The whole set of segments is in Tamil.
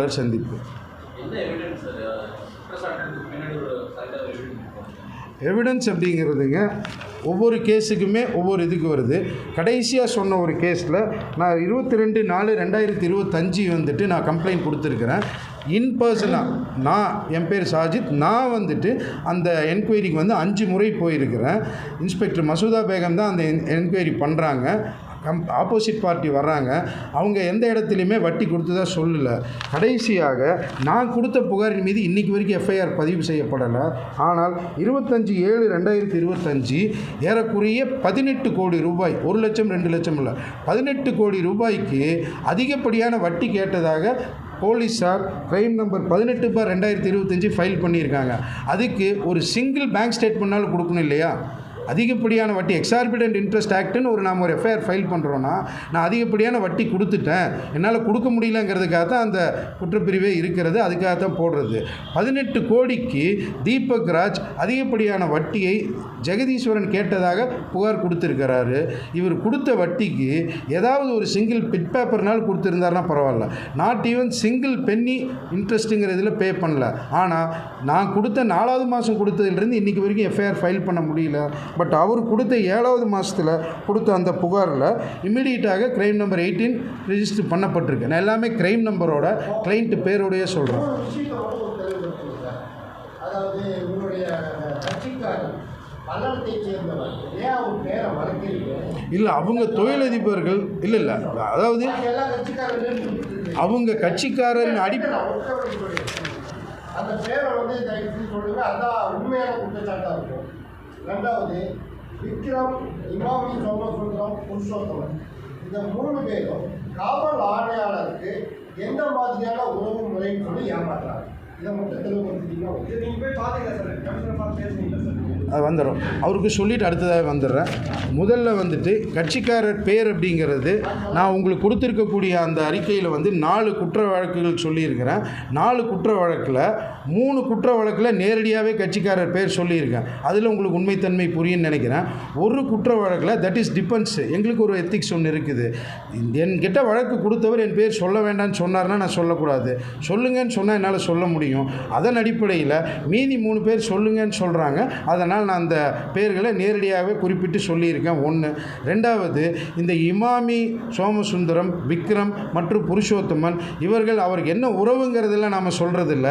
தொடர் சந்திப்பு. எவிடன்ஸ் அப்படிங்கிறதுங்க ஒவ்வொரு கேஸுக்குமே ஒவ்வொரு இதுக்கு வருது. கடைசியாக சொன்ன ஒரு கேஸில் நான் இருபத்தி ரெண்டு நாலு ரெண்டாயிரத்தி இருபத்தஞ்சி வந்துட்டு நான் கம்ப்ளைண்ட் கொடுத்துருக்குறேன். இன் பர்சனாக நான் என் பேர் சாஜித் நான் வந்துட்டு அந்த என்கொயரிக்கு வந்து அஞ்சு முறை போயிருக்கிறேன். இன்ஸ்பெக்டர் மசூதா பேகம் தான் அந்த என்கொயரி பண்ணுறாங்க கம் ஆப்போசிட் பார்ட்டி வர்றாங்க. அவங்க எந்த இடத்துலையுமே வட்டி கொடுத்ததா சொல்லலை. கடைசியாக நான் கொடுத்த புகாரின் மீது இன்றைக்கி வரைக்கும் எஃப்ஐஆர் பதிவு செய்யப்படலை. ஆனால் இருபத்தஞ்சி ஏழு ரெண்டாயிரத்தி இருபத்தஞ்சி ஏறக்குறைய பதினெட்டு கோடி ரூபாய் ஒரு லட்சம் ரெண்டு லட்சம் இல்லை பதினெட்டு கோடி ரூபாய்க்கு அதிகப்படியான வட்டி கேட்டதாக போலீஸார் கிரைம் நம்பர் பதினெட்டு பார் ரெண்டாயிரத்தி இருபத்தஞ்சி ஃபைல் பண்ணியிருக்காங்க. அதுக்கு ஒரு சிங்கிள் பேங்க் ஸ்டேட்மெண்ட்னாலும் கொடுக்கணும் இல்லையா? அதிகப்படியான வட்டி எக்ஸார்பிடன்ட் இன்ட்ரெஸ்ட் ஆக்ட்னு ஒரு நாம் ஒரு எஃப்ஐஆர் ஃபைல் பண்ணுறோன்னா நான் அதிகப்படியான வட்டி கொடுத்துட்டேன். என்னால் கொடுக்க முடியலங்கிறதுக்காக தான் அந்த குற்றப்பிரிவே இருக்கிறது அதுக்காக தான் போடுறது. பதினெட்டு கோடிக்கு தீபக் ராஜ் அதிகப்படியான வட்டியை ஜெகதீஸ்வரன் கேட்டதாக புகார் கொடுத்துருக்கிறாரு. இவர் கொடுத்த வட்டிக்கு ஏதாவது ஒரு சிங்கிள் பிட் பேப்பர்னால் கொடுத்துருந்தாருன்னா பரவாயில்ல. நாட் ஈவன் சிங்கிள் பென்னி இன்ட்ரெஸ்ட்டுங்கிறதுல பே பண்ணல. ஆனால் நான் கொடுத்த நாலாவது மாதம் கொடுத்ததுலேருந்து இன்றைக்கி வரைக்கும் எஃப்ஐஆர் ஃபைல் பண்ண முடியல. பட் அவர் கொடுத்த ஏழாவது மாதத்தில் கொடுத்த அந்த புகாரில் இம்மிடியட்டாக கிரைம் நம்பர் எயிட்டீன் ரிஜிஸ்டர் பண்ணப்பட்டிருக்கு. நான் எல்லாமே கிரைம் நம்பரோட கிளைண்ட் பேரோடையே சொல்கிறேன். அதாவது உங்களுடைய கட்சிக்காரர் இல்லை அவங்க தொழிலதிபர்கள் இல்லை இல்லை. அதாவது அவங்க கட்சிக்காரன் அடி. அந்த பேரை வந்து உண்மையான குற்றச்சாட்டாக இருக்கும். ரெண்டாவது விக்ரம் இமாமி சோமசுந்தரம் புருஷோத்தமன். இந்த மூணு பேரும் காவல் ஆணையாளருக்கு எந்த மாதிரியான உறவு முறைன்னு சொல்லி ஏமாத்துறாங்க இதை மட்டும் தெளிவுபடுத்திட்டீங்கன்னா நீங்கள் போய் பார்த்தீங்களா சார்? கமிஷனர் பார்த்து பேசுனீங்களா சார்? அது வந்துடும் அவருக்கு சொல்லிவிட்டு அடுத்ததாக வந்துடுறேன். முதல்ல வந்துட்டு கட்சிக்காரர் பேர் அப்படிங்கிறது நான் உங்களுக்கு கொடுத்துருக்கக்கூடிய அந்த அறிக்கையில் வந்து நாலு குற்ற வழக்குகள் சொல்லியிருக்கிறேன். நாலு குற்ற வழக்கில் மூணு குற்ற வழக்கில் நேரடியாகவே கட்சிக்காரர் பேர் சொல்லியிருக்கேன். அதில் உங்களுக்கு உண்மைத்தன்மை புரியும்னு நினைக்கிறேன். ஒரு குற்ற வழக்கில் தட் இஸ் டிபெண்ட்ஸ் எங்களுக்கு ஒரு எத்திக்ஸ் ஒன்று இருக்குது. என்கிட்ட வழக்கு கொடுத்தவர் என் பேர் சொல்ல வேண்டாம்னு சொன்னார்னா நான் சொல்லக்கூடாது. சொல்லுங்கன்னு சொன்னால் என்னால் சொல்ல முடியும். அதன் அடிப்படையில் மீதி மூணு பேர் சொல்லுங்கன்னு சொல்கிறாங்க அதனால் நான் அந்த பேர்களை நேரடியாகவே குறிப்பிட்டு சொல்லியிருக்கேன். ஒன்று ரெண்டாவது இந்த இமாமி சோமசுந்தரம் விக்ரம் மற்றும் புருஷோத்தமன் இவர்கள் அவருக்கு என்ன உறவுங்கிறதெல்லாம் நாம் சொல்கிறதில்ல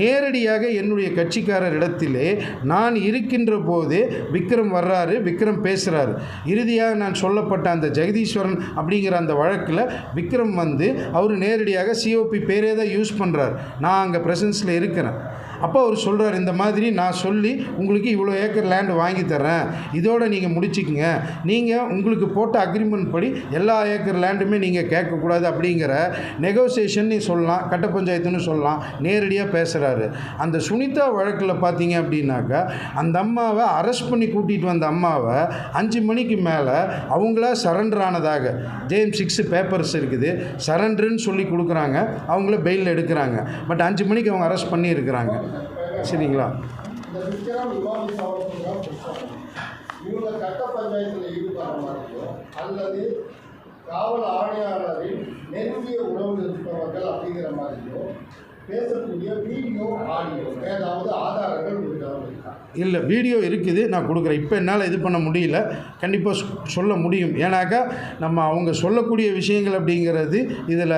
நேரடியாக என்னுடைய கட்சிக்காரர் இடத்திலே நான் இருக்கின்ற போது விக்ரம் வர்றாரு விக்ரம் பேசுகிறாரு இறுதியாக நான் சொல்லப்பட்ட அந்த ஜெகதீஸ்வரன் அப்படிங்கிற அந்த வழக்கில் விக்ரம் வந்து அவர் நேரடியாக சிஓபி பேரே தான் யூஸ் பண்ணுறார் நான் அங்கே ப்ரெசன்ஸில் இருக்கிறேன். அப்போ அவர் சொல்கிறார் இந்த மாதிரி நான் சொல்லி உங்களுக்கு இவ்வளோ ஏக்கர் லேண்ட் வாங்கி தரேன் இதோட நீங்கள் முடிச்சிக்கங்க. நீங்கள் உங்களுக்கு போட்ட அக்ரிமெண்ட் படி எல்லா ஏக்கர் லேண்டுமே நீங்கள் கேட்கக்கூடாது அப்படிங்கிற நெகோசியேஷன் சொல்லலாம் கட்ட பஞ்சாயத்துன்னு சொல்லலாம் நேரடியாக பேசுகிறாரு அந்த சுனிதா வழக்கில் பார்த்தீங்க அப்படின்னாக்கா அந்த அம்மாவை அரெஸ்ட் பண்ணி கூட்டிகிட்டு வந்த அம்மாவை அஞ்சு மணிக்கு மேலே அவங்களா சரண்டர் ஆனதாக ஜேஎம் சிக்ஸ் பேப்பர்ஸ் இருக்குது சரண்டர்னு சொல்லி கொடுக்குறாங்க அவங்கள பெயில் எடுக்கிறாங்க. பட் அஞ்சு மணிக்கு அவங்க அரெஸ்ட் பண்ணியிருக்கிறாங்க. சரிங்களா? இந்த இவங்க கட்ட பஞ்சாயத்தில் ஈடுபடுற அல்லது காவல் ஆணையாளரின் நெருங்கிய உறவு இருப்பவர்கள் அப்படிங்கிற மாதிரியோ பேசக்கூடிய வீடியோ ஆடியோ ஏதாவது ஆதாரங்கள் இல்லை வீடியோ இருக்குது நான் கொடுக்குறேன். இப்போ என்னால் இது பண்ண முடியல. கண்டிப்பாக சொல்ல முடியும். ஏன்னாக்கா நம்ம அவங்க சொல்லக்கூடிய விஷயங்கள் அப்படிங்கிறது இதில்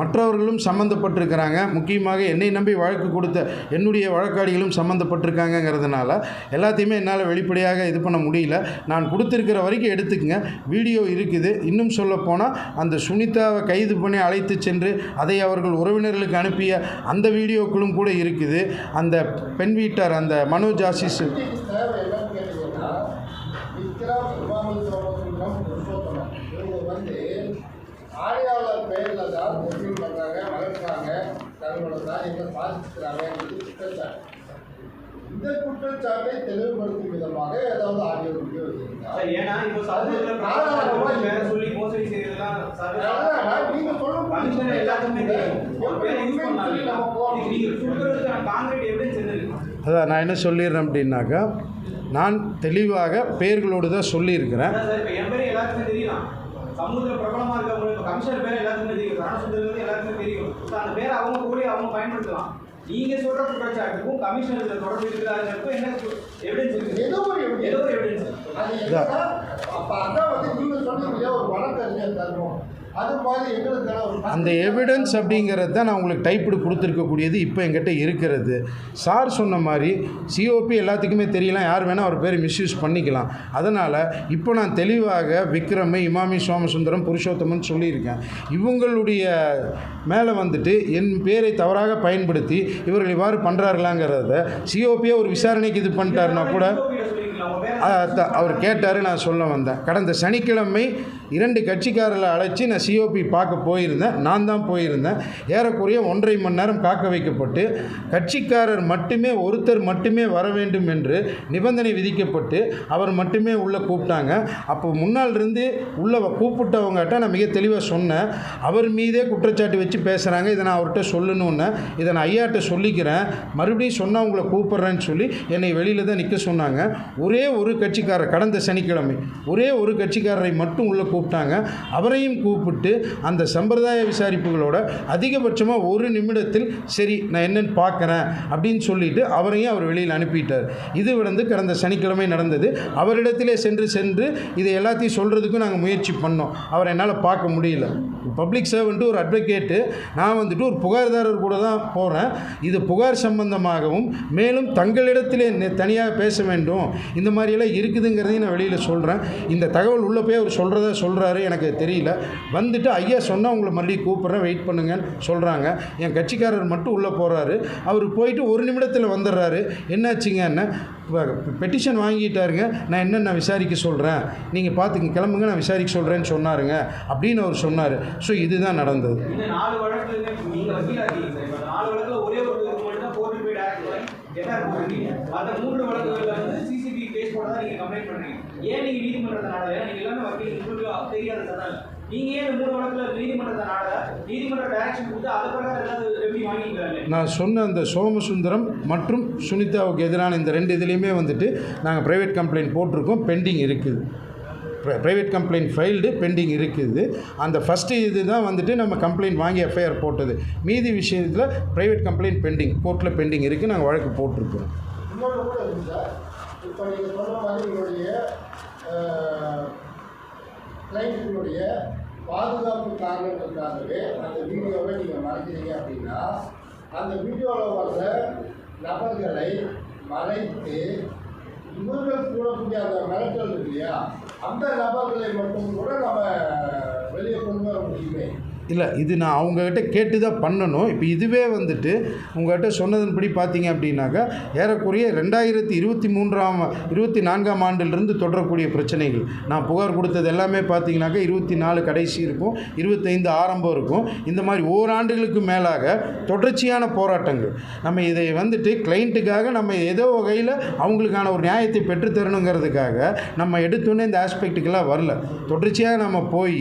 மற்றவர்களும் சம்மந்தப்பட்டிருக்கிறாங்க. முக்கியமாக என்னை நம்பி வழக்கு கொடுத்த என்னுடைய வழக்காடிகளும் சம்மந்தப்பட்டிருக்காங்கங்கிறதுனால எல்லாத்தையுமே என்னால் வெளிப்படையாக இது பண்ண முடியல. நான் கொடுத்துருக்கிற வரைக்கும் எடுத்துக்கங்க. வீடியோ இருக்குது. இன்னும் சொல்ல போனால் அந்த சுனிதாவை கைது பண்ணி அழைத்து சென்று அதை அவர்கள் உறவினர்களுக்கு அனுப்பிய அந்த வீடியோக்களும் கூட இருக்குது. அந்த பெண் வீட்டார் அந்த மனோஜ் ஆசிஸ் இதுக்கு பேரில் தான் பண்ணுறாங்க வளர்க்குறாங்க தங்களோட காரியங்களை சாதிச்சுக்கிறாங்கன்றது இந்த குற்றச்சாட்டை தெளிவுபடுத்தும் விதமாக ஏதாவது ஆடியோ வீடியோ ஏன்னா இப்போ சொல்லி மோசடி செய்யறதுலாம் அதான் நீங்க நான் என்ன சொல்லிடுறேன் அப்படின்னாக்கா நான் தெளிவாக பெயர்களோடு தான் சொல்லியிருக்கிறேன். சமூகத்துல பிரபலமா இருக்கவங்க இப்ப கமிஷனர் பேர் எல்லாத்துக்குமே தெரியும். தெரியும். அந்த பேரை அவங்க கூட அவங்க பயன்படுத்தலாம். நீங்க சொல்ற குற்றச்சாட்டுக்கும் கமிஷனர் தொடர்பு இருக்கிறாருக்கும் என்ன எவிடன்ஸ் இருக்கு? ஏதோ ஒரு. ஏதோ ஒரு எவிடன்ஸ் அது அப்ப அதான் வந்து நீங்க இல்லையா, ஒரு வழக்கறிஞர் தரணும். அந்த எவிடன்ஸ் அப்படிங்கிறது தான் நான் உங்களுக்கு டைப்பிடு கொடுத்துருக்கக்கூடியது இப்போ எங்கிட்ட இருக்கிறது. சார் சொன்ன மாதிரி சிஓபி எல்லாத்துக்குமே தெரியலாம் யார் வேணால் அவர் பேர் மிஸ்யூஸ் பண்ணிக்கலாம். அதனால் இப்போ நான் தெளிவாக விக்ரம இமாமி சோமசுந்தரம் புருஷோத்தமன் சொல்லியிருக்கேன். இவங்களுடைய மேலே வந்துட்டு என் பேரை தவறாக பயன்படுத்தி இவர்கள் இவ்வாறு பண்ணுறார்களாங்கிறத சிஓபியை ஒரு விசாரணைக்கு இது பண்ணிட்டாருன்னா கூட அவர் கேட்டார் நான் சொல்ல வந்தேன். கடந்த சனிக்கிழமை இரண்டு கட்சிக்காரர்களை அழைச்சி நான் சிஓபி பார்க்க போயிருந்தேன். நான் தான் போயிருந்தேன். ஏறக்குறைய ஒன்றரை மணி நேரம் காக்க வைக்கப்பட்டு கட்சிக்காரர் மட்டுமே ஒருத்தர் மட்டுமே வர வேண்டும் என்று நிபந்தனை விதிக்கப்பட்டு அவர் மட்டுமே உள்ளே கூப்பிட்டாங்க. அப்போ முன்னால் இருந்து உள்ளே கூப்பிட்டவங்ககிட்ட நான் மிக தெளிவாக சொன்னேன். அவர் மீதே குற்றச்சாட்டு வச்சு பேசுகிறாங்க இதை நான் அவர்கிட்ட சொல்லணும்னு. இதை நான் ஐயாட்ட சொல்லிக்கிறேன். மறுபடியும் சொன்னால் உங்களை கூப்பிட்றேன்னு சொல்லி என்னை வெளியில் தான் நிற்க சொன்னாங்க. ஒரு ஒரே ஒரு கட்சிக்காரர் கடந்த சனிக்கிழமை ஒரே ஒரு கட்சிக்காரரை மட்டும் உள்ளே கூப்பிட்டாங்க. அவரையும் கூப்பிட்டு அந்த சம்பிரதாய விசாரிப்புகளோட அதிகபட்சமாக ஒரு நிமிடத்தில் சரி நான் என்னென்னு பார்க்குறேன் அப்படின்னு சொல்லிட்டு அவரையும் அவர் வெளியில் அனுப்பிட்டார். இது வந்து கடந்த சனிக்கிழமை நடந்தது. அவரிடத்திலே சென்று சென்று இதை எல்லாத்தையும் சொல்கிறதுக்கும் நாங்கள் முயற்சி பண்ணோம். அவரை என்னால் பார்க்க முடியல. பப்ளிக் சர்வெண்ட்டு ஒரு அட்வொகேட்டு. நான் வந்துட்டு ஒரு புகார்தாரர் கூட தான் போகிறேன் இது புகார் சம்பந்தமாகவும் மேலும் தங்களிடத்திலே நெ- தனியாக பேச வேண்டும். இந்த மாதிரியெல்லாம் இருக்குதுங்கிறதையும் நான் வெளியில் சொல்கிறேன் இந்த தகவல் உள்ளே போய் அவர் சொல்கிறத சொல்கிறாரு எனக்கு தெரியல. வந்துட்டு ஐயா சொன்னால் உங்களை மறுபடியும் கூப்பிட்றேன் வெயிட் பண்ணுங்கன்னு சொல்கிறாங்க என் கட்சிக்காரர் மட்டும் உள்ளே போகிறாரு அவர் போயிட்டு ஒரு நிமிடத்தில் வந்துடுறாரு. என்னாச்சுங்க என்ன பெட்டிஷன் வாங்கிட்டாருங்க. நான் என்னென்ன விசாரிக்க சொல்கிறேன் நீங்கள் பார்த்துங்க கிளம்புங்க நான் விசாரிக்க சொல்கிறேன்னு சொன்னாருங்க. அப்படின்னு அவர் சொன்னார். ஸோ இதுதான் நடந்தது. ஒரே தான் கேஸ் போட்டதா நீங்க கம்ப்ளைண்ட் பண்றீங்க. ஏன் நீங்க நீதிமன்றத்தை நாடல? ஏன்னா நீங்க எல்லாமே வக்கீல் உங்களுக்கு தெரியாத நீங்க ஏன் இந்த மூணு வழக்குல நீதிமன்றத்தை நாடல? நீதிமன்ற டைரக்ஷன் கொடுத்து அது பிரகாரம் ஏதாவது ரெவன்யூ வாங்கிக்கிறாங்க நான் சொன்ன அந்த சோமசுந்தரம் மற்றும் சுனிதாவுக்கு எதிரான இந்த ரெண்டு இதுலேயுமே வந்துட்டு நாங்கள் ப்ரைவேட் கம்ப்ளைண்ட் போட்டிருக்கோம் பெண்டிங் இருக்குது. ப்ரைவேட் கம்ப்ளைண்ட் ஃபைல்டு பெண்டிங் இருக்குது. அந்த ஃபஸ்ட்டு இது தான் வந்துட்டு நம்ம கம்ப்ளைண்ட் வாங்கி எஃப்ஐஆர் போட்டது. மீதி விஷயத்தில் ப்ரைவேட் கம்ப்ளைண்ட் பெண்டிங் கோர்ட்டில் பெண்டிங் இருக்குது நாங்கள் வழக்கு போட்டிருக்கிறோம் இப்போ நீங்கள் சொன்ன மாதிரி உங்களுடைய கிளைண்ட்டுடைய பாதுகாப்பு காரணங்களுக்காகவே அந்த வீடியோவை நீங்கள் மறைக்கிறீங்க அப்படின்னா அந்த வீடியோவில் வர்ற நபர்களை மறைத்து இவர்கள் கூடக்கூடிய அந்த மிரட்டல் இருக்கு இல்லையா? அந்த நபர்களை மட்டும் கூட நம்ம வெளியே கொண்டு வர முடியுமே? இல்லை இது நான் அவங்கக்கிட்ட கேட்டு தான் பண்ணணும். இப்போ இதுவே வந்துட்டு உங்கள்கிட்ட சொன்னதன்படி பார்த்தீங்க அப்படின்னாக்கா ஏறக்குறைய ரெண்டாயிரத்தி இருபத்தி மூன்றாம் இருபத்தி நான்காம் ஆண்டிலிருந்து தொடரக்கூடிய பிரச்சனைகள். நான் புகார் கொடுத்தது எல்லாமே பார்த்தீங்கன்னாக்கா இருபத்தி நாலு கடைசி இருக்கும் இருபத்தைந்து ஆரம்பம் இருக்கும். இந்த மாதிரி ஓராண்டுகளுக்கு மேலாக தொடர்ச்சியான போராட்டங்கள். நம்ம இதை வந்துட்டு கிளைண்ட்டுக்காக நம்ம ஏதோ வகையில் அவங்களுக்கான ஒரு நியாயத்தை பெற்றுத்தரணுங்கிறதுக்காக நம்ம எடுத்தோன்னே இந்த ஆஸ்பெக்ட்டுக்கெல்லாம் வரல. தொடர்ச்சியாக நம்ம போய்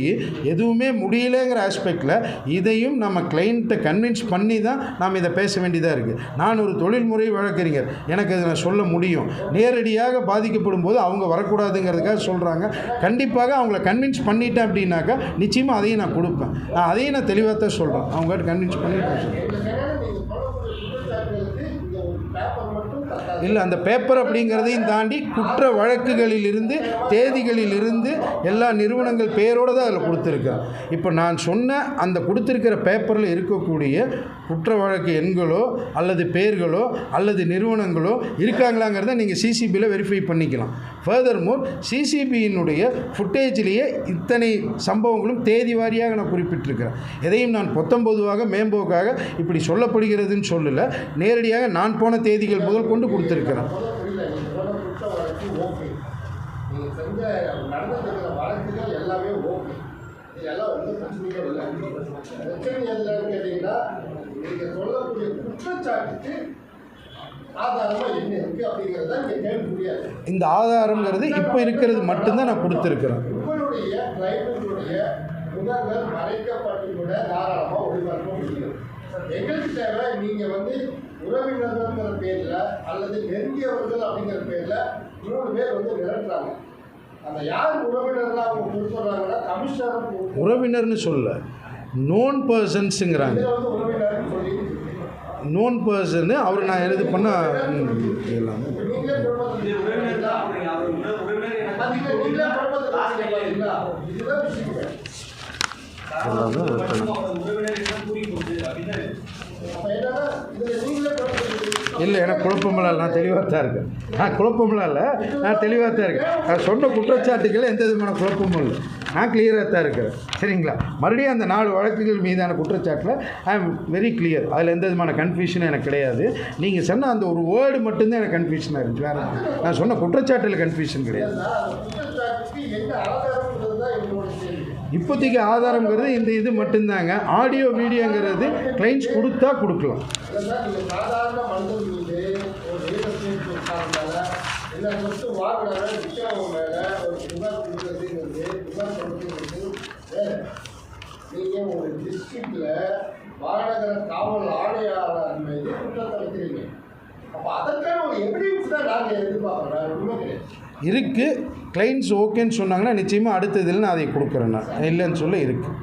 எதுவுமே முடியலங்கிற ஆஸ்பெக்டில் இதையும் நம்ம கிளைண்ட்டை கன்வின்ஸ் பண்ணி தான் நாம் இதை பேச வேண்டியதாக இருக்குது நான் ஒரு தொழில்முறை வழக்கறிஞர். எனக்கு அதை நான் சொல்ல முடியும். நேரடியாக பாதிக்கப்படும் போது அவங்க வரக்கூடாதுங்கிறதுக்காக சொல்கிறாங்க கண்டிப்பாக அவங்கள கன்வின்ஸ் பண்ணிட்டேன் அப்படின்னாக்கா நிச்சயமாக அதையும் நான் கொடுப்பேன். நான் அதையும் நான் தெளிவாக தான் சொல்கிறேன் அவங்ககிட்ட கன்வின்ஸ் பண்ணிட்டேன். இந்த பேப்பர் மட்டும் இல்லை அந்த பேப்பர் அப்படிங்கிறதையும் தாண்டி குற்ற வழக்குகளிலிருந்து தேதிகளிலிருந்து எல்லா நிறுவனங்கள் பேரோடு தான் அதில் கொடுத்துருக்கேன் இப்போ நான் சொன்ன அந்த கொடுத்துருக்கிற பேப்பரில் இருக்கக்கூடிய குற்ற வழக்கு எண்களோ அல்லது பெயர்களோ அல்லது நிறுவனங்களோ இருக்காங்களாங்கிறத நீங்கள் சிசிபியில் வெரிஃபை பண்ணிக்கலாம். ஃபர்தர் மோர் சிசிபியினுடைய ஃபுட்டேஜ்லேயே இத்தனை சம்பவங்களும் தேதி வாரியாக நான் குறிப்பிட்டிருக்கிறேன். எதையும் நான் பொத்தம்பொதுவாக மேம்போக்காக இப்படி சொல்லப்படுகிறதுன்னு சொல்லலை. நேரடியாக நான் போன தேதிகள் முதல் கொண்டு கொடுத்துருக்கிறேன். வழக்குகள் எல்லாமே ஓகே இதெல்லாம் ஒன்றும் பிரச்சனைகள் இல்லை. நீங்கள் சொல்லக்கூடிய குற்றச்சாட்டுக்கு இந்த ஆதாரங்கிறது இப்போ இருக்கிறது மட்டும்தான் நான் கொடுத்துருக்குறேன். முகங்கள் மறைக்கப்பட்டு கூட தாராளமாக ஒளிபரப்ப முடியும். எங்களுக்கு தேவை நீங்கள் வந்து உறவினர்கள்ங்கிற பேரில் அல்லது நெருங்கியவர்கள் அப்படிங்கிற பேரில் மூணு பேர் வந்து மிரட்டுறாங்க. அந்த யார் உறவினர்லாம் அவங்க கொடுத்துட்றாங்கன்னா கமிஷனர் உறவினர்னு சொல்ல நோன் பர்சன்ஸுங்கிறாங்க இதில் வந்து உறவினர்னு சொல்லி நோன் பர்சன்னு அவர் நான் எழுது பண்ண எல்லாமே இது இல்லை எனக்கு குழப்பமெல்லாம் நான் தெளிவாக தான் இருக்கேன். நான் குழப்பமெல்லாம் இல்லை. நான் தெளிவாக தான் இருக்கேன். நான் சொன்ன குற்றச்சாட்டுகள் எந்த விதமான குழப்பமும் இல்லை. நான் கிளியராக தான் இருக்கிறேன். சரிங்களா? மறுபடியும் அந்த நாலு வழக்குகள் மீதான குற்றச்சாட்டில் ஐ எம் வெரி கிளியர் அதில் எந்த விதமான கன்ஃபியூஷனும் எனக்கு கிடையாது. நீங்கள் சொன்ன அந்த ஒரு வேர்டு மட்டும்தான் எனக்கு கன்ஃபியூஷனாக இருந்துச்சு வேறு நான் சொன்ன குற்றச்சாட்டில் கன்ஃபியூஷன் கிடையாது. இப்போதைக்கு ஆதாரங்கிறது இந்த இது மட்டும்தாங்க. ஆடியோ வீடியோங்கிறது கிளைண்ட்ஸ் கொடுத்தா கொடுக்கலாம் இல்லைன்னா நீங்கள் சாதாரண மனிதன் மீது ஒரு ரியல் எஸ்டேட் விசாரணையால இல்லை சொத்து வாங்கினால விற்கிறவங்க மேலே ஒரு புகார் கொடுக்குறதுங்கிறது புகார் கொடுக்குறது நீங்கள் ஒரு டிஸ்ட்ரிக்டில் மாநகர காவல் ஆணையாளர் மீது குற்றம் வைக்கிறீங்க அப்போ அதற்கான ஒரு எவிடன்ஸ் தான் நாங்கள் எதிர்பார்க்குறோம். வேறு கிடையாது. இருக்குது கிளைண்ட்ஸ் ஓகேன்னு சொன்னாங்கன்னா நிச்சயமாக அடுத்த இதில் நான் அதை கொடுக்குறேன் நான். இல்லைன்னு சொல்ல இருக்குது